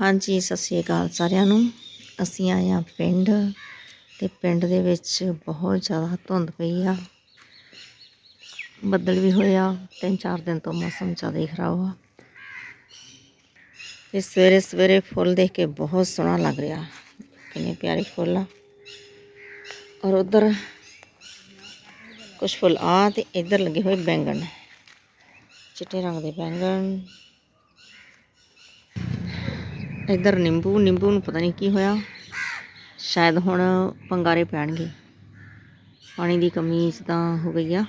ਹਾਂਜੀ, ਸਤਿ ਸ਼੍ਰੀ ਅਕਾਲ ਸਾਰਿਆਂ ਨੂੰ। ਅਸੀਂ ਆਏ ਹਾਂ ਪਿੰਡ ਤੇ ਪਿੰਡ ਦੇ ਵਿੱਚ ਬਹੁਤ ਜ਼ਿਆਦਾ ਧੁੰਦ ਪਈ ਆ। ਬੱਦਲ ਵੀ ਹੋਇਆ ਤਿੰਨ ਚਾਰ ਦਿਨ ਤੋਂ ਮੌਸਮ ਜ਼ਿਆਦਾ ਹੀ ਖਰਾਬ ਆ। ਤੇ ਸਵੇਰੇ ਸਵੇਰੇ ਫੁੱਲ ਦੇਖ ਕੇ ਬਹੁਤ ਸੋਹਣਾ ਲੱਗ ਰਿਹਾ। ਕਿੰਨੇ ਪਿਆਰੇ ਫੁੱਲ ਆ। ਔਰ ਉਧਰ ਕੁਝ ਫੁੱਲ ਆ ਤੇ ਇੱਧਰ ਲੱਗੇ ਹੋਏ ਬੈਂਗਣ। ਚਿੱਟੇ ਰੰਗ ਦੇ ਬੈਂਗਣ। ਇੱਧਰ ਨਿੰਬੂ ਨਿੰਬੂ ਨੂੰ ਪਤਾ ਨਹੀਂ ਕੀ ਹੋਇਆ। ਸ਼ਾਇਦ ਹੁਣ ਪੰਗਾਰੇ ਪੈਣਗੇ। ਪਾਣੀ ਦੀ ਕਮੀ ਤਾਂ ਹੋ ਗਈ ਆ।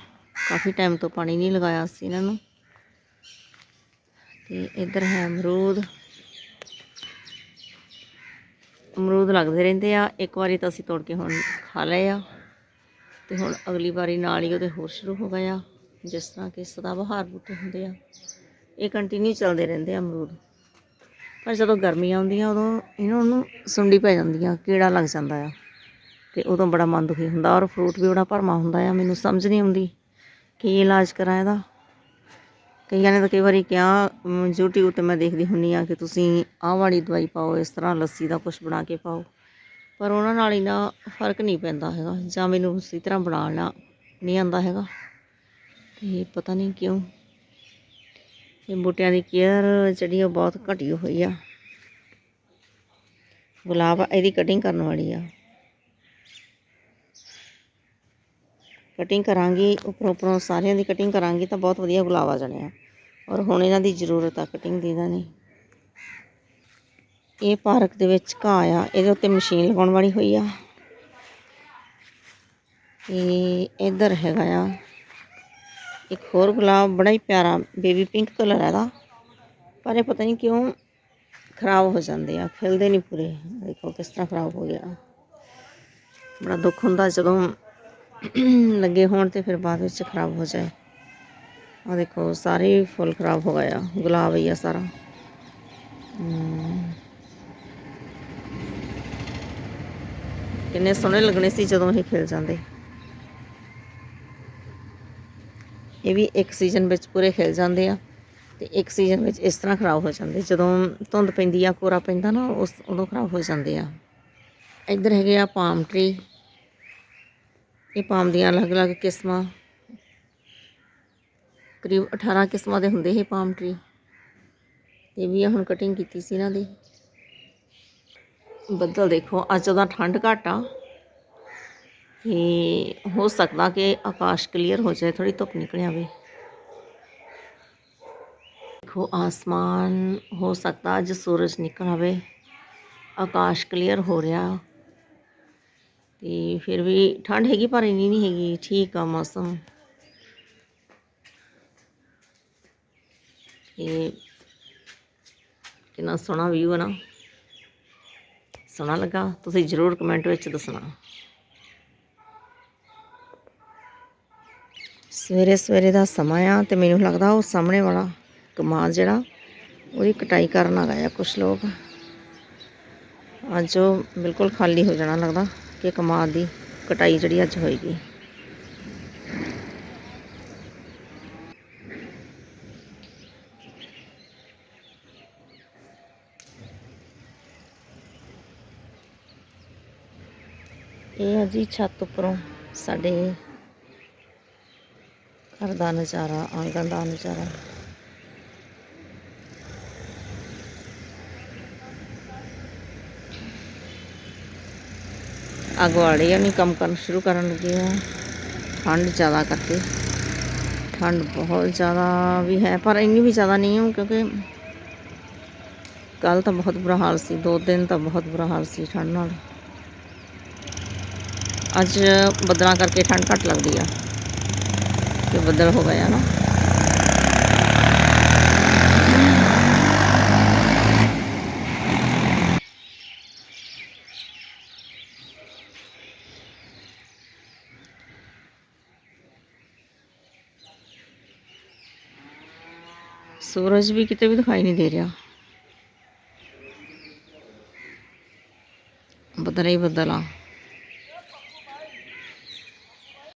ਕਾਫੀ ਟਾਈਮ ਤੋਂ ਪਾਣੀ ਨਹੀਂ ਲਗਾਇਆ ਸੀ ਇਹਨਾਂ ਨੂੰ। ਤੇ ਇੱਧਰ ਹੈ ਅਮਰੂਦ। ਅਮਰੂਦ ਲੱਗਦੇ ਰਹਿੰਦੇ ਆ। ਇੱਕ ਵਾਰੀ ਤਾਂ ਅਸੀਂ ਤੋੜ ਕੇ ਹੁਣ ਖਾ ਲਏ ਆ। ਤੇ ਹੁਣ ਅਗਲੀ ਵਾਰੀ ਨਾਲ ਹੀ ਉਹਦੇ ਹੋਰ ਸ਼ੁਰੂ ਹੋ ਗਏ ਆ। ਜਿਸ ਤਰ੍ਹਾਂ ਕਿ ਸਦਾ ਬਹਾਰ ਬੂਟੇ ਹੁੰਦੇ ਆ। ਇਹ ਕੰਟੀਨਿਊ ਚੱਲਦੇ ਰਹਿੰਦੇ ਆ ਅਮਰੂਦ। ਪਰ ਜਦੋਂ ਗਰਮੀ ਆਉਂਦੀ ਆ ਉਦੋਂ ਇਹਨਾਂ ਨੂੰ ਸੁੰਡੀ ਪੈ ਜਾਂਦੀ ਆ ਕੀੜਾ ਲੱਗ ਜਾਂਦਾ ਆ। ਤੇ ਉਦੋਂ ਬੜਾ ਮਨ ਦੁਖੀ ਹੁੰਦਾ ਔਰ ਫਰੂਟ ਵੀ ਬੜਾ ਭਰਮਾ ਹੁੰਦਾ ਆ। ਮੈਨੂੰ ਸਮਝ ਨਹੀਂ ਆਉਂਦੀ ਕੀ ਇਲਾਜ ਕਰਾਂ ਇਹਦਾ। ਕਈਆਂ ਨੇ ਤਾਂ ਕਈ ਵਾਰੀ ਕਿਹਾ ਅਮ, YouTube ਤੇ ਮੈਂ ਦੇਖਦੀ ਹੁੰਨੀ ਆ ਕਿ ਤੁਸੀਂ ਆਹ ਵਾਲੀ ਦਵਾਈ ਪਾਓ ਇਸ ਤਰ੍ਹਾਂ ਲੱਸੀ ਦਾ ਕੁਝ ਬਣਾ ਕੇ ਪਾਓ। ਪਰ ਉਹਨਾਂ ਨਾਲ ਇੰਨਾ ਫ਼ਰਕ ਨਹੀਂ ਪੈਂਦਾ ਹੈਗਾ ਜਾਂ ਮੈਨੂੰ ਉਸੇ ਤਰ੍ਹਾਂ ਬਣਾਉਣਾ ਨਹੀਂ ਆਉਂਦਾ ਹੈਗਾ। ਤੇ ਪਤਾ ਨਹੀਂ ਕਿਉਂ ਇਹ ਬੂਟਿਆਂ ਦੀ ਕੇਅਰ ਜਿਹੜੀ ਉਹ ਬਹੁਤ ਘਟੀ ਹੋਈ ਆ। ਗੁਲਾਬ ਆ, ਇਹਦੀ ਕਟਿੰਗ ਕਰਨ ਵਾਲੀ ਆ। ਕਟਿੰਗ ਕਰਾਂਗੀ ਉੱਪਰੋਂ ਉੱਪਰੋਂ ਸਾਰਿਆਂ ਦੀ ਕਟਿੰਗ ਕਰਾਂਗੀ ਤਾਂ ਬਹੁਤ ਵਧੀਆ ਗੁਲਾਬ ਆ ਜਾਣੇ ਆ। ਔਰ ਹੁਣ ਇਹਨਾਂ ਦੀ ਜ਼ਰੂਰਤ ਆ ਕਟਿੰਗ ਦੀ ਇਹਨਾਂ ਦੀ। ਇਹ ਪਾਰਕ ਦੇ ਵਿੱਚ ਘਾਹ ਆ ਇਹਦੇ ਉੱਤੇ ਮਸ਼ੀਨ ਲਗਾਉਣ ਵਾਲੀ ਹੋਈ ਆ। ਤੇ ਇੱਧਰ ਹੈਗਾ ਆ। ਇੱਕ ਹੋਰ ਗੁਲਾਬ ਬੜਾ ਹੀ ਪਿਆਰਾ ਬੇਬੀ ਪਿੰਕ ਕਲਰ ਹੈ ਇਹਦਾ ਪਰ ਇਹ ਪਤਾ ਨਹੀਂ ਕਿਉਂ ਖਰਾਬ ਹੋ ਜਾਂਦੇ ਆ ਖਿਲਦੇ ਨਹੀਂ ਪੂਰੇ। ਦੇਖੋ ਕਿਸ ਤਰ੍ਹਾਂ ਖਰਾਬ ਹੋ ਗਿਆ। ਬੜਾ ਦੁੱਖ ਹੁੰਦਾ ਜਦੋਂ ਲੱਗੇ ਹੋਣ ਤੇ ਫਿਰ ਬਾਅਦ ਵਿੱਚ ਖਰਾਬ ਹੋ ਜਾਏ। ਆ ਦੇਖੋ, ਸਾਰੇ ਫੁੱਲ ਖਰਾਬ ਹੋ ਗਏ ਆ, ਗੁਲਾਬ ਹੀ ਆ ਸਾਰਾ। ਕਿੰਨੇ ਸੋਹਣੇ ਲੱਗਣੇ ਸੀ ਜਦੋਂ ਇਹ ਖਿਲ ਜਾਂਦੇ। ਇਹ ਵੀ ਇੱਕ ਸੀਜ਼ਨ ਵਿੱਚ ਪੂਰੇ ਖਿਲ ਜਾਂਦੇ ਆ ਤੇ ਇੱਕ ਸੀਜ਼ਨ ਵਿੱਚ ਇਸ ਤਰ੍ਹਾਂ ਖਰਾਬ ਹੋ ਜਾਂਦੇ। ਜਦੋਂ ਧੁੰਦ ਪੈਂਦੀ ਆ, ਕੋਰਾ ਪੈਂਦਾ ਨਾ, ਉਸ ਉਦੋਂ ਖਰਾਬ ਹੋ ਜਾਂਦੇ ਆ। ਇੱਧਰ ਹੈਗੇ ਆ ਪਾਮ ਟਰੀ ਇਹ ਪਾਮ ਦੀਆਂ ਅਲੱਗ-ਅਲੱਗ ਕਿਸਮਾਂ। ਕਰੀਬ 18 ਕਿਸਮਾਂ ਦੇ ਹੁੰਦੇ ਇਹ ਪਾਮ ਟਰੀ ਇਹ ਵੀ ਆ, ਹੁਣ ਕਟਿੰਗ ਕੀਤੀ ਸੀ ਇਹਨਾਂ ਦੀ। ਬੱਦਲ ਦੇਖੋ, ਅੱਜ ਉਹਦਾ ਠੰਡ ਘੱਟ ਆ ਹੋ ਸਕਦਾ ਕਿ ਆਕਾਸ਼ ਕਲੀਅਰ ਹੋ ਜਾਏ ਥੋੜੀ ਧੁੱਪ ਨਿਕਲ ਆਵੇ। ਦੇਖੋ, ਆਸਮਾਨ ਹੋ ਸਕਦਾ ਅੱਜ ਸੂਰਜ ਨਿਕਲ ਆਵੇ, ਆਕਾਸ਼ ਕਲੀਅਰ ਹੋ ਰਿਹਾ। ਤੇ ਫਿਰ ਵੀ ਠੰਡ ਹੈਗੀ, ਪਰ ਇੰਨੀ ਨਹੀਂ ਹੈਗੀ, ਠੀਕ ਆ ਮੌਸਮ। ਇਹ ਕਿੰਨਾ ਸੋਹਣਾ ਵਿਊ ਹੈ ਨਾ। ਸੋਹਣਾ ਲੱਗਾ। ਤੁਸੀਂ ਜ਼ਰੂਰ ਕਮੈਂਟ ਵਿੱਚ ਦੱਸਣਾ। ਸਵੇਰੇ ਸਵੇਰੇ ਦਾ ਸਮਾਂ ਆ ਤੇ ਮੈਨੂੰ ਲੱਗਦਾ ਉਹ ਸਾਹਮਣੇ ਵਾਲਾ ਕਮਾਲ ਜਿਹੜਾ, ਉਹਦੀ ਕਟਾਈ ਕਰਨ ਆ ਗਏ ਕੁਝ ਲੋਕ। ਅੱਜ ਉਹ ਬਿਲਕੁਲ ਖਾਲੀ ਹੋ ਜਾਣਾ ਲੱਗਦਾ ਕਿ ਕਮਾਲ ਦੀ ਕਟਾਈ ਜਿਹੜੀ ਅੱਜ ਹੋਏਗੀ। ਇਹ ਆ ਜੀ ਛੱਤ ਉੱਪਰੋਂ ਸਾਡੇ ਦਾ ਨਜ਼ਾਰਾ ਆਂਗਣ ਦਾ ਨਜ਼ਾਰਾ ਅੱਗ ਵਾਲੇ ਨਹੀਂ ਕੰਮ ਕਰਨ ਸ਼ੁਰੂ ਕਰਨ ਲੱਗੇ ਆ ਠੰਡ ਜ਼ਿਆਦਾ ਕਰਕੇ ਠੰਡ ਬਹੁਤ ਜ਼ਿਆਦਾ ਵੀ ਹੈ ਪਰ ਇੰਨੀ ਵੀ ਜ਼ਿਆਦਾ ਨਹੀਂ ਹੈ ਕਿਉਂਕਿ ਕੱਲ ਤਾਂ ਬਹੁਤ ਬੁਰਾ ਹਾਲ ਸੀ ਦੋ ਦਿਨ ਤਾਂ ਬਹੁਤ ਬੁਰਾ ਹਾਲ ਸੀ ਠੰਡ ਨਾਲ ਅੱਜ ਬੱਦਲਾਂ ਕਰਕੇ ਠੰਡ ਘੱਟ ਲੱਗਦੀ ਆ ਕਿ ਬੱਦਲ ਹੋ ਗਏ ਆ ਨਾ ਸੂਰਜ ਵੀ ਕਿਤੇ ਵੀ ਦਿਖਾਈ ਨਹੀਂ ਦੇ ਰਿਹਾ ਬੱਦਲ ਹੀ ਬੱਦਲ ਆ